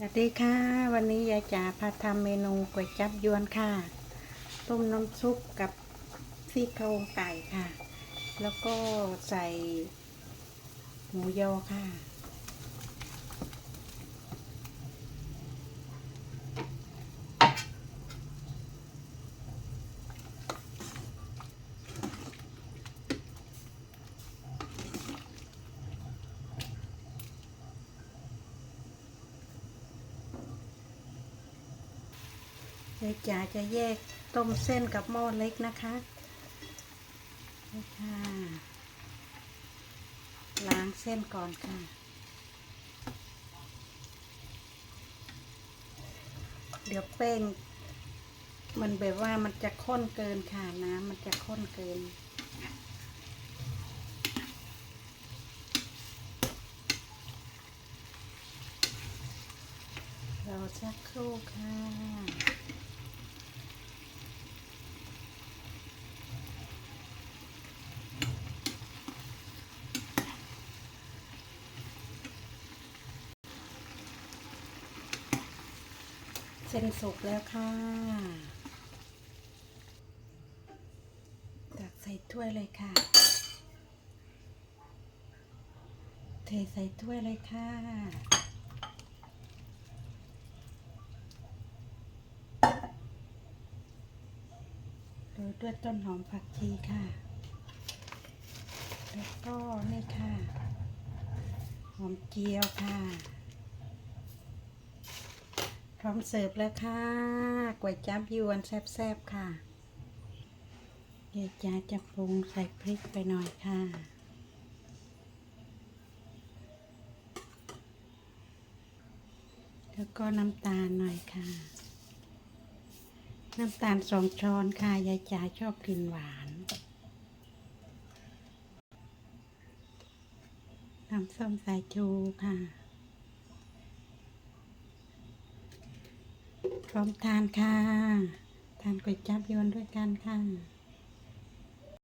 สวัสดีค่ะ วันนี้ยายจ๋าพาทำเมนูก๋วยจับยวนค่ะ ต้มน้ำซุปกับซี่โครงไก่ค่ะ แล้วก็ใส่หมูยอค่ะ ยายจ๋าจะแยกต้มเส้นกับหม้อเล็กนะคะนี่ค่ะล้างเส้นก่อนค่ะ เดี๋ยวแป้ง มันแบบว่ามันจะข้นเกินค่ะน้ำมันจะข้นเกินเราสักครู่ค่ะ เส้นสุกแล้วค่ะตักใส่ถ้วยเลยค่ะ เทใส่ถ้วยเลยค่ะ โรยด้วยต้นหอมผักชีค่ะ แล้วก็นี่ค่ะ หอมเจียวค่ะ พร้อมเสิร์ฟแล้วค่ะก๋วยจั๊บยวนแซ่บๆค่ะเดี๋ยวจ้าจะปรุงใส่พริกไปหน่อยค่ะแล้วก็น้ำตาลหน่อยค่ะ น้ำตาลสองช้อนค่ะ ยายจ๋าชอบกินหวาน น้ำส้มสายชูค่ะ พร้อมทานค่ะ ทานก๋วยจั๊บยวนด้วยกันค่ะ